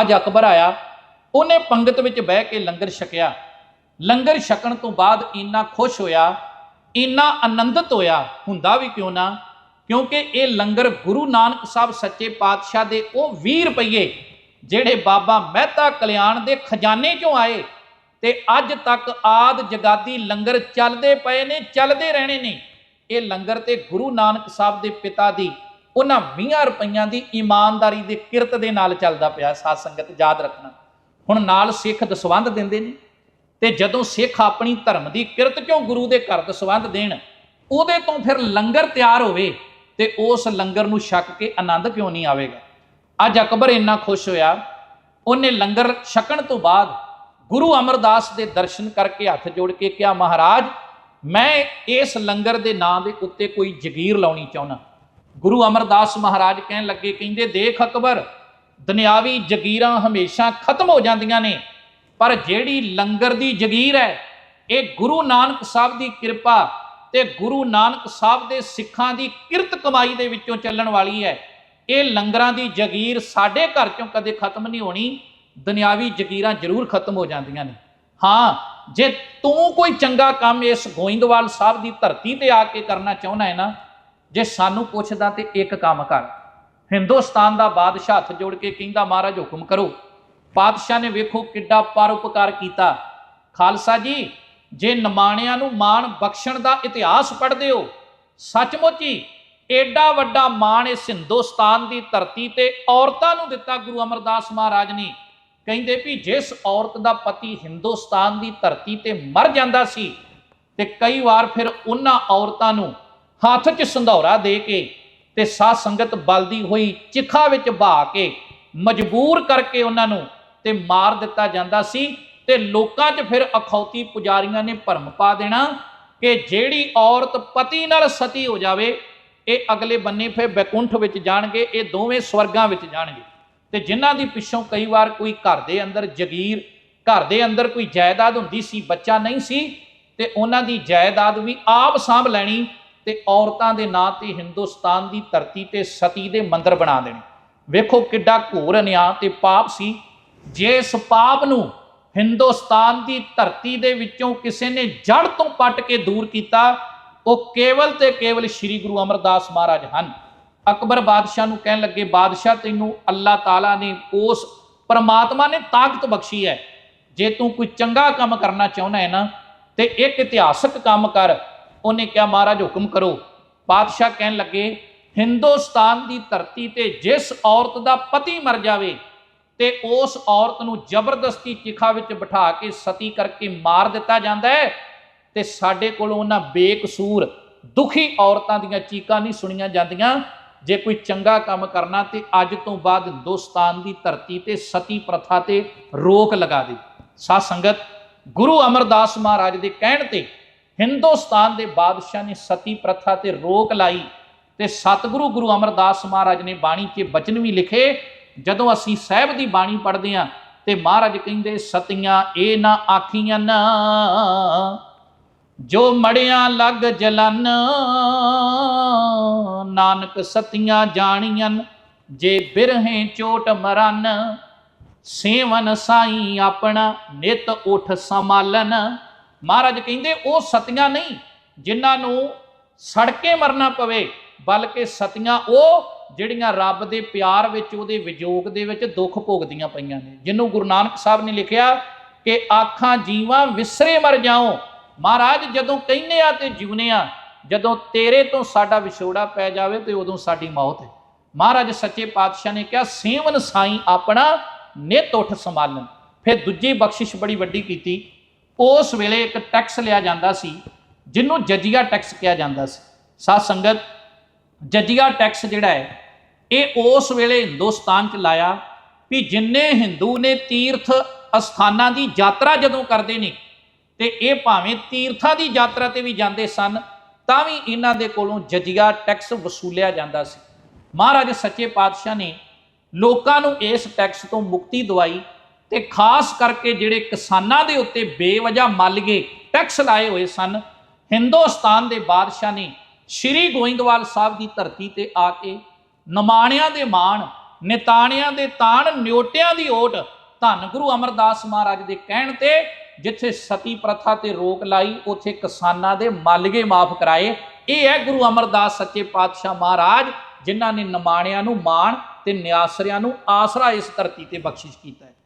ਅੱਜ ਅਕਬਰ ਆਇਆ। ਉਹਨੇ ਪੰਗਤ ਵਿੱਚ ਬਹਿ ਕੇ ਲੰਗਰ ਛਕਿਆ। ਲੰਗਰ ਛਕਣ ਤੋਂ ਬਾਅਦ ਇੰਨਾ ਖੁਸ਼ ਹੋਇਆ, ਇੰਨਾ ਆਨੰਦਿਤ ਹੋਇਆ। ਹੁੰਦਾ ਵੀ ਕਿਉਂ ਨਾ? ਕਿਉਂਕਿ ਇਹ ਲੰਗਰ ਗੁਰੂ ਨਾਨਕ ਸਾਹਿਬ ਸੱਚੇ ਪਾਤਸ਼ਾਹ ਦੇ ਉਹ 20 ਰੁਪਏ ਜਿਹੜੇ ਬਾਬਾ ਮਹਿਤਾ ਕਲਿਆਣ ਦੇ ਖਜ਼ਾਨੇ ਚੋਂ ਆਏ ਤੇ ਅੱਜ ਤੱਕ ਆਦ ਜਗਾਦੀ ਲੰਗਰ ਚੱਲਦੇ ਪਏ ਨੇ, ਚੱਲਦੇ ਰਹਿਣੇ ਨੇ। ਇਹ ਲੰਗਰ ਤੇ ਗੁਰੂ ਨਾਨਕ ਸਾਹਿਬ ਦੇ ਪਿਤਾ ਦੀ ਉਹਨਾਂ 20 ਰੁਪਈਆਂ ਦੀ ਇਮਾਨਦਾਰੀ ਦੇ ਕਿਰਤ ਦੇ ਨਾਲ ਚੱਲਦਾ ਪਿਆ ਸਾਧ ਸੰਗਤ, ਯਾਦ ਰੱਖਣਾ। ਹੁਣ ਨਾਲ ਸਿੱਖ ਦਸਵੰਧ ਦਿੰਦੇ ਨੇ ਤੇ ਜਦੋਂ ਸਿੱਖ ਆਪਣੀ ਧਰਮ ਦੀ ਕਿਰਤ ਚੋਂ ਗੁਰੂ ਦੇ ਘਰ ਦਸਵੰਧ ਦੇਣ, ਉਹਦੇ ਤੋਂ ਫਿਰ ਲੰਗਰ ਤਿਆਰ ਹੋਵੇ ਤੇ ਉਸ ਲੰਗਰ ਨੂੰ ਛਕ ਕੇ ਆਨੰਦ ਕਿਉਂ ਨਹੀਂ ਆਵੇਗਾ? ਅੱਜ ਅਕਬਰ ਇੰਨਾ ਖੁਸ਼ ਹੋਇਆ, ਉਹਨੇ ਲੰਗਰ ਛਕਣ ਤੋਂ ਬਾਅਦ ਗੁਰੂ ਅਮਰਦਾਸ ਦੇ ਦਰਸ਼ਨ ਕਰਕੇ ਹੱਥ ਜੋੜ ਕੇ ਕਿਹਾ, ਮਹਾਰਾਜ, ਮੈਂ ਇਸ ਲੰਗਰ ਦੇ ਨਾਂ ਦੇ ਉੱਤੇ ਕੋਈ ਜਗੀਰ ਲਾਉਣੀ ਚਾਹੁੰਦਾ। ਗੁਰੂ ਅਮਰਦਾਸ ਮਹਾਰਾਜ ਕਹਿਣ ਲੱਗੇ, ਕਹਿੰਦੇ, ਦੇਖ ਅਕਬਰ, ਦੁਨਿਆਵੀ ਜਗੀਰਾਂ ਹਮੇਸ਼ਾ ਖਤਮ ਹੋ ਜਾਂਦੀਆਂ ਨੇ, ਪਰ ਜਿਹੜੀ ਲੰਗਰ ਦੀ ਜਗੀਰ ਹੈ, ਇਹ ਗੁਰੂ ਨਾਨਕ ਸਾਹਿਬ ਦੀ ਕਿਰਪਾ ਤੇ ਗੁਰੂ ਨਾਨਕ ਸਾਹਿਬ ਦੇ ਸਿੱਖਾਂ ਦੀ ਕਿਰਤ ਕਮਾਈ ਦੇ ਵਿੱਚੋਂ ਚੱਲਣ ਵਾਲੀ ਹੈ। ਇਹ ਲੰਗਰਾਂ ਦੀ ਜਗੀਰ ਸਾਡੇ ਘਰ ਚੋਂ ਕਦੇ ਖਤਮ ਨਹੀਂ ਹੋਣੀ, ਦੁਨਿਆਵੀ ਜਗੀਰਾਂ ਜ਼ਰੂਰ ਖਤਮ ਹੋ ਜਾਂਦੀਆਂ ਨੇ। ਹਾਂ, ਜੇ ਤੂੰ ਕੋਈ ਚੰਗਾ ਕੰਮ ਇਸ ਗੋਇੰਦਵਾਲ ਸਾਹਿਬ ਦੀ ਧਰਤੀ ਤੇ ਆ ਕੇ ਕਰਨਾ ਚਾਹੁੰਦਾ ਹੈ ਨਾ ਜੇ ਸਾਨੂੰ ਪੁੱਛਦਾ ਤੇ ਇੱਕ ਕੰਮ ਕਰ। ਹਿੰਦੁਸਤਾਨ ਦਾ ਬਾਦਸ਼ਾਹ ਹੱਥ ਜੋੜ ਕੇ ਕਹਿੰਦਾ, ਮਹਾਰਾਜ, ਹੁਕਮ ਕਰੋ। ਪਾਤਸ਼ਾਹ ਨੇ ਵੇਖੋ ਕਿੱਡਾ ਪਰਉਪਕਾਰ ਕੀਤਾ। ਖਾਲਸਾ ਜੀ, ਜੇ ਨਿਮਾਣਿਆਂ ਨੂੰ ਮਾਣ ਬਖਸ਼ਣ ਦਾ ਇਤਿਹਾਸ ਪੜ੍ਹਦੇ ਹੋ, ਸੱਚਮੁੱਚ ਹੀ ਏਡਾ ਵੱਡਾ ਮਾਣ ਇਸ ਹਿੰਦੁਸਤਾਨ ਦੀ ਧਰਤੀ ਤੇ ਔਰਤਾਂ ਨੂੰ ਦਿੱਤਾ ਗੁਰੂ ਅਮਰਦਾਸ ਮਹਾਰਾਜ ਨੇ। ਕਹਿੰਦੇ ਵੀ ਜਿਸ ਔਰਤ ਦਾ ਪਤੀ ਹਿੰਦੁਸਤਾਨ ਦੀ ਧਰਤੀ ਤੇ ਮਰ ਜਾਂਦਾ ਸੀ ਤੇ ਕਈ ਵਾਰ ਫਿਰ ਉਹਨਾਂ ਔਰਤਾਂ ਨੂੰ ਹੱਥ 'ਚ ਸੰਧੌਰਾ ਦੇ ਕੇ ਤੇ ਸਾਧ ਸੰਗਤ ਬਲਦੀ ਹੋਈ ਚਿਖਾ ਵਿੱਚ ਬਹਾ ਕੇ ਮਜਬੂਰ ਕਰਕੇ ਉਹਨਾਂ ਨੂੰ ਤੇ ਮਾਰ ਦਿੱਤਾ ਜਾਂਦਾ ਸੀ ਤੇ ਲੋਕਾਂ 'ਚ ਫਿਰ ਅਖੌਤੀ ਪੁਜਾਰੀਆਂ ਨੇ ਭਰਮ ਪਾ ਦੇਣਾ ਕਿ ਜਿਹੜੀ ਔਰਤ ਪਤੀ ਨਾਲ ਸਤੀ ਹੋ ਜਾਵੇ, ਇਹ ਅਗਲੇ ਬੰਨੇ ਫਿਰ ਬੈਕੁੰਠ ਵਿੱਚ ਜਾਣਗੇ, ਇਹ ਦੋਵੇਂ ਸਵਰਗਾਂ ਵਿੱਚ ਜਾਣਗੇ। ਤੇ ਜਿਨ੍ਹਾਂ ਦੀ ਪਿੱਛੋਂ ਕਈ ਵਾਰ ਕੋਈ ਘਰ ਦੇ ਅੰਦਰ ਜਗੀਰ, ਘਰ ਦੇ ਅੰਦਰ ਕੋਈ ਜਾਇਦਾਦ ਹੁੰਦੀ ਸੀ, ਬੱਚਾ ਨਹੀਂ ਸੀ, ਤੇ ਉਹਨਾਂ ਦੀ ਜਾਇਦਾਦ ਵੀ ਆਪ ਸਾਂਭ ਲੈਣੀ ਤੇ ਔਰਤਾਂ ਦੇ ਨਾਂ ਤੇ ਹਿੰਦੁਸਤਾਨ ਦੀ ਧਰਤੀ ਤੇ ਸਤੀ ਦੇ ਮੰਦਰ ਬਣਾ ਦੇਣੇ। ਵੇਖੋ ਕਿੱਡਾ ਘੋਰ ਅਨਿਆਂ ਤੇ ਪਾਪ ਸੀ। ਜੇ ਇਸ ਪਾਪ ਨੂੰ ਹਿੰਦੁਸਤਾਨ ਦੀ ਧਰਤੀ ਦੇ ਵਿੱਚੋਂ ਕਿਸੇ ਨੇ ਜੜ ਤੋਂ ਪੱਟ ਕੇ ਦੂਰ ਕੀਤਾ, ਉਹ ਕੇਵਲ ਤੇ ਕੇਵਲ ਸ੍ਰੀ ਗੁਰੂ ਅਮਰਦਾਸ ਮਹਾਰਾਜ ਹਨ। ਅਕਬਰ ਬਾਦਸ਼ਾਹ ਨੂੰ ਕਹਿਣ ਲੱਗੇ, ਬਾਦਸ਼ਾਹ, ਤੈਨੂੰ ਅੱਲਾਹ ਤਾਲਾ ਨੇ ਉਸ ਪਰਮਾਤਮਾ ਨੇ ਤਾਕਤ ਬਖਸ਼ੀ ਹੈ। ਜੇ ਤੂੰ ਕੋਈ ਚੰਗਾ ਕੰਮ ਕਰਨਾ ਚਾਹੁੰਦਾ ਹੈ ਨਾ, ਤੇ ਇੱਕ ਇਤਿਹਾਸਕ ਕੰਮ ਕਰ। ਉਹਨੇ ਕਿਹਾ, ਮਹਾਰਾਜ, ਹੁਕਮ ਕਰੋ। ਪਾਤਸ਼ਾਹ ਕਹਿਣ ਲੱਗੇ, ਹਿੰਦੁਸਤਾਨ ਦੀ ਧਰਤੀ ਤੇ ਜਿਸ ਔਰਤ ਦਾ ਪਤੀ ਮਰ ਜਾਵੇ ਤੇ ਉਸ ਔਰਤ ਨੂੰ ਜ਼ਬਰਦਸਤੀ ਚਿਖਾ ਵਿੱਚ ਬਿਠਾ ਕੇ ਸਤੀ ਕਰਕੇ ਮਾਰ ਦਿੱਤਾ ਜਾਂਦਾ ਹੈ ਤੇ ਸਾਡੇ ਕੋਲ ਉਹਨਾਂ ਬੇਕਸੂਰ ਦੁਖੀ ਔਰਤਾਂ ਦੀਆਂ ਚੀਕਾਂ ਨਹੀਂ ਸੁਣੀਆਂ ਜਾਂਦੀਆਂ। ਜੇ ਕੋਈ ਚੰਗਾ ਕੰਮ ਕਰਨਾ ਤੇ ਅੱਜ ਤੋਂ ਬਾਅਦ ਹਿੰਦੁਸਤਾਨ ਦੀ ਧਰਤੀ ਤੇ ਸਤੀ ਪ੍ਰਥਾ ਤੇ ਰੋਕ ਲਗਾ ਦੇ। ਸਾਧ ਸੰਗਤ, ਗੁਰੂ ਅਮਰਦਾਸ ਮਹਾਰਾਜ ਦੇ ਕਹਿਣ ਤੇ ਹਿੰਦੁਸਤਾਨ ਦੇ ਬਾਦਸ਼ਾਹ ਨੇ ਸਤੀ ਪ੍ਰਥਾ ਤੇ ਰੋਕ ਲਾਈ ਤੇ ਸਤਿਗੁਰੂ ਗੁਰੂ ਅਮਰਦਾਸ ਮਹਾਰਾਜ ਨੇ ਬਾਣੀ 'ਚ ਬਚਨ ਵੀ ਲਿਖੇ, ਜਦੋਂ ਅਸੀਂ ਸਾਹਿਬ ਦੀ ਬਾਣੀ ਪੜ੍ਹਦੇ ਹਾਂ ਤੇ ਮਹਾਰਾਜ ਕਹਿੰਦੇ, ਸਤੀਆਂ ਇਹ ਨਾ ਆਖੀਆਂ ਨਾ, ਜੋ ਮੜਿਆਂ ਲੱਗ ਜਲਨ, ਨਾਨਕ ਸਤੀਆਂ ਜਾਣੀਆਂ ਜੇ ਬਿਰਹੇ ਚੋਟ ਮਰਨ, ਸੇਵਨ ਸਾਈ ਆਪਣਾ ਨਿਤ ਉਠ ਸੰਭਾਲਨ। ਮਹਾਰਾਜ ਕਹਿੰਦੇ, ਉਹ ਸਤੀਆਂ ਨਹੀਂ ਜਿਨ੍ਹਾਂ ਨੂੰ ਸੜਕੇ ਮਰਨਾ ਪਵੇ, ਬਲਕਿ ਸਤੀਆਂ ਉਹ ਜਿਹੜੀਆਂ ਰੱਬ ਦੇ ਪਿਆਰ ਵਿੱਚ, ਉਹਦੇ ਵਿਜੋਗ ਦੇ ਵਿੱਚ ਦੁੱਖ ਭੋਗਦੀਆਂ ਪਈਆਂ ਨੇ। ਜਿਹਨੂੰ ਗੁਰੂ ਨਾਨਕ ਸਾਹਿਬ ਨੇ ਲਿਖਿਆ ਕਿ ਆਖਾਂ ਜੀਵਾਂ ਵਿਸਰੇ ਮਰ ਜਾਓ। ਮਹਾਰਾਜ, ਜਦੋਂ ਕਹਿੰਨੇ ਆ ਤੇ ਜਿਉਨੇ ਆ, ਜਦੋਂ ਤੇਰੇ ਤੋਂ ਸਾਡਾ ਵਿਛੋੜਾ ਪੈ ਜਾਵੇ ਤੇ ਉਦੋਂ ਸਾਡੀ ਮੌਤ ਹੈ। ਮਹਾਰਾਜ ਸੱਚੇ ਪਾਤਸ਼ਾਹ ਨੇ ਕਿਹਾ, ਸੇਵਨ ਸਾਈ ਆਪਣਾ, ਨਿਤ ਉੱਠ ਸੰਭਾਲਣ। ਫਿਰ ਦੂਜੀ ਬਖਸ਼ਿਸ਼ ਬੜੀ ਵੱਡੀ ਕੀਤੀ। ਉਸ ਵੇਲੇ ਇੱਕ ਟੈਕਸ ਲਿਆ ਜਾਂਦਾ ਸੀ, ਜਿਹਨੂੰ ਜਜੀਆ ਟੈਕਸ ਕਿਹਾ ਜਾਂਦਾ ਸੀ। ਸਾਧ ਸੰਗਤ, ਜਜੀਆ ਟੈਕਸ ਜਿਹੜਾ ਹੈ, ਇਹ ਉਸ ਵੇਲੇ ਹਿੰਦੁਸਤਾਨ ਚ ਲਾਇਆ ਵੀ ਜਿੰਨੇ ਹਿੰਦੂ ਨੇ ਤੀਰਥ ਅਸਥਾਨਾਂ ਦੀ ਯਾਤਰਾ ਜਦੋਂ ਕਰਦੇ ਨੇ, ਤੇ ਇਹ ਭਾਵੇਂ ਤੀਰਥਾਂ ਦੀ ਯਾਤਰਾ ਤੇ ਵੀ ਜਾਂਦੇ ਸਨ, ਤਾਂ ਵੀ ਇਹਨਾਂ ਦੇ ਕੋਲੋਂ ਜਜੀਆ ਟੈਕਸ ਵਸੂਲਿਆ ਜਾਂਦਾ ਸੀ। ਮਹਾਰਾਜ ਸੱਚੇ ਪਾਤਸ਼ਾਹ ਨੇ ਲੋਕਾਂ ਨੂੰ ਇਸ ਟੈਕਸ ਤੋਂ ਮੁਕਤੀ ਦਵਾਈ ਤੇ ਖਾਸ ਕਰਕੇ ਜਿਹੜੇ ਕਿਸਾਨਾਂ ਦੇ ਉੱਤੇ ਬੇਵਜ੍ਹਾ ਮੱਲਗੇ ਟੈਕਸ ਲਾਏ ਹੋਏ ਸਨ, ਹਿੰਦੁਸਤਾਨ ਦੇ ਬਾਦਸ਼ਾਹ ਨੇ ਸ਼੍ਰੀ ਗੋਇੰਦਵਾਲ ਸਾਹਿਬ ਦੀ ਧਰਤੀ ਤੇ ਆ ਕੇ ਨਮਾਣਿਆਂ ਦੇ ਮਾਣ, ਨਿਤਾਣਿਆਂ ਦੇ ਤਾਣ, ਨਿਓਟਿਆਂ ਦੀ ਓਟ ਧੰਨ ਗੁਰੂ ਅਮਰਦਾਸ ਮਹਾਰਾਜ ਦੇ ਕਹਿਣ ਤੇ ਜਿੱਥੇ ਸਤੀ ਪ੍ਰਥਾ ਤੇ ਰੋਕ ਲਾਈ, ਉੱਥੇ ਕਿਸਾਨਾਂ ਦੇ ਮਾਲਗੇ ਮਾਫ ਕਰਾਏ। ਇਹ ਹੈ ਗੁਰੂ ਅਮਰਦਾਸ ਸੱਚੇ ਪਾਤਸ਼ਾਹ ਮਹਾਰਾਜ, ਜਿਨ੍ਹਾਂ ਨੇ ਨਮਾਣਿਆਂ ਨੂੰ ਮਾਣ ਤੇ ਨਿਆਸਰਿਆਂ ਨੂੰ ਆਸਰਾ ਇਸ ਧਰਤੀ ਤੇ ਬਖਸ਼ਿਸ਼ ਕੀਤਾ ਹੈ।